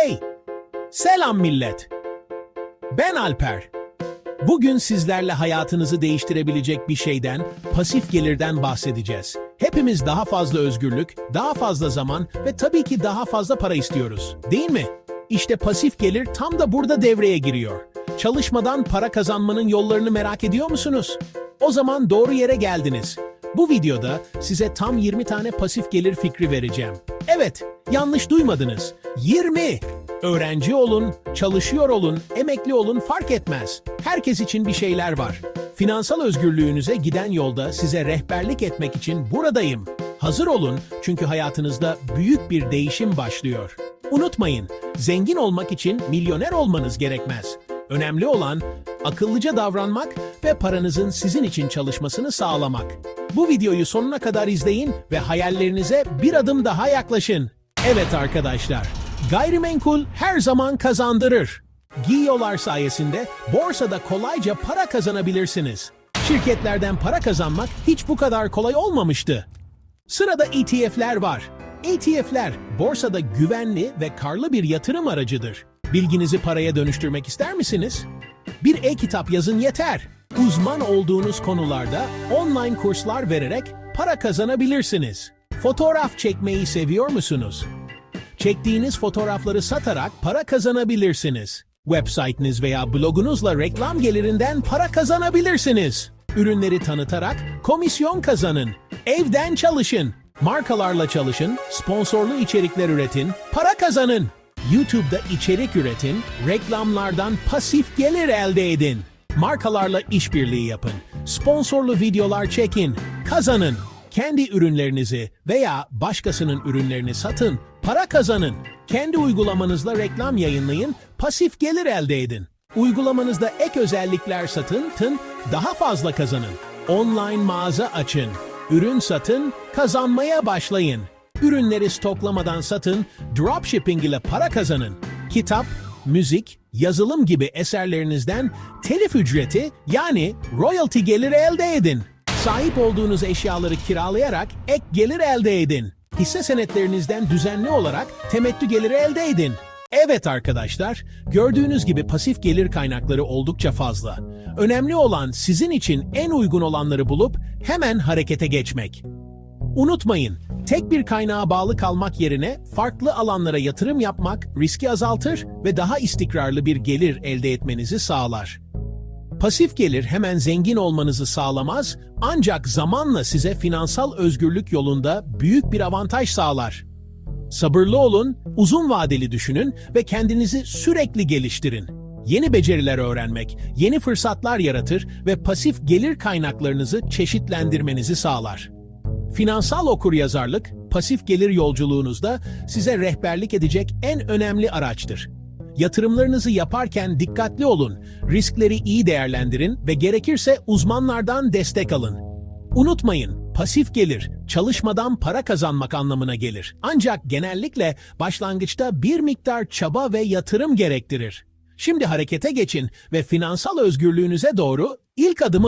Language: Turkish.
Hey! Selam millet! Ben Alper. Bugün sizlerle hayatınızı değiştirebilecek bir şeyden, pasif gelirden bahsedeceğiz. Hepimiz daha fazla özgürlük, daha fazla zaman ve tabii ki daha fazla para istiyoruz. Değil mi? İşte pasif gelir tam da burada devreye giriyor. Çalışmadan para kazanmanın yollarını merak ediyor musunuz? O zaman doğru yere geldiniz. Bu videoda size tam 20 tane pasif gelir fikri vereceğim. Evet, yanlış duymadınız. 20! Öğrenci olun, çalışıyor olun, emekli olun fark etmez. Herkes için bir şeyler var. Finansal özgürlüğünüze giden yolda size rehberlik etmek için buradayım. Hazır olun çünkü hayatınızda büyük bir değişim başlıyor. Unutmayın, zengin olmak için milyoner olmanız gerekmez. Önemli olan akıllıca davranmak ve paranızın sizin için çalışmasını sağlamak. Bu videoyu sonuna kadar izleyin ve hayallerinize bir adım daha yaklaşın. Evet arkadaşlar, gayrimenkul her zaman kazandırır. Giyolar sayesinde borsada kolayca para kazanabilirsiniz. Şirketlerden para kazanmak hiç bu kadar kolay olmamıştı. Sırada ETF'ler var. ETF'ler borsada güvenli ve karlı bir yatırım aracıdır. Bilginizi paraya dönüştürmek ister misiniz? Bir e-kitap yazın yeter. Uzman olduğunuz konularda online kurslar vererek para kazanabilirsiniz. Fotoğraf çekmeyi seviyor musunuz? Çektiğiniz fotoğrafları satarak para kazanabilirsiniz. Website'niz veya blogunuzla reklam gelirinden para kazanabilirsiniz. Ürünleri tanıtarak komisyon kazanın. Evden çalışın. Markalarla çalışın, sponsorlu içerikler üretin, para kazanın. YouTube'da içerik üretin, reklamlardan pasif gelir elde edin. Markalarla işbirliği yapın. Sponsorlu videolar çekin, kazanın. Kendi ürünlerinizi veya başkasının ürünlerini satın, para kazanın. Kendi uygulamanızla reklam yayınlayın, pasif gelir elde edin. Uygulamanızda ek özellikler satın, tın, daha fazla kazanın. Online mağaza açın. Ürün satın, kazanmaya başlayın. Ürünleri stoklamadan satın, dropshipping ile para kazanın. Kitap, müzik, yazılım gibi eserlerinizden telif ücreti yani royalty geliri elde edin. Sahip olduğunuz eşyaları kiralayarak ek gelir elde edin. Hisse senetlerinizden düzenli olarak temettü geliri elde edin. Evet arkadaşlar, gördüğünüz gibi pasif gelir kaynakları oldukça fazla. Önemli olan sizin için en uygun olanları bulup hemen harekete geçmek. Unutmayın, tek bir kaynağa bağlı kalmak yerine farklı alanlara yatırım yapmak riski azaltır ve daha istikrarlı bir gelir elde etmenizi sağlar. Pasif gelir hemen zengin olmanızı sağlamaz ancak zamanla size finansal özgürlük yolunda büyük bir avantaj sağlar. Sabırlı olun, uzun vadeli düşünün ve kendinizi sürekli geliştirin. Yeni beceriler öğrenmek, yeni fırsatlar yaratır ve pasif gelir kaynaklarınızı çeşitlendirmenizi sağlar. Finansal okuryazarlık, pasif gelir yolculuğunuzda size rehberlik edecek en önemli araçtır. Yatırımlarınızı yaparken dikkatli olun, riskleri iyi değerlendirin ve gerekirse uzmanlardan destek alın. Unutmayın, pasif gelir, çalışmadan para kazanmak anlamına gelir. Ancak genellikle başlangıçta bir miktar çaba ve yatırım gerektirir. Şimdi harekete geçin ve finansal özgürlüğünüze doğru ilk adımı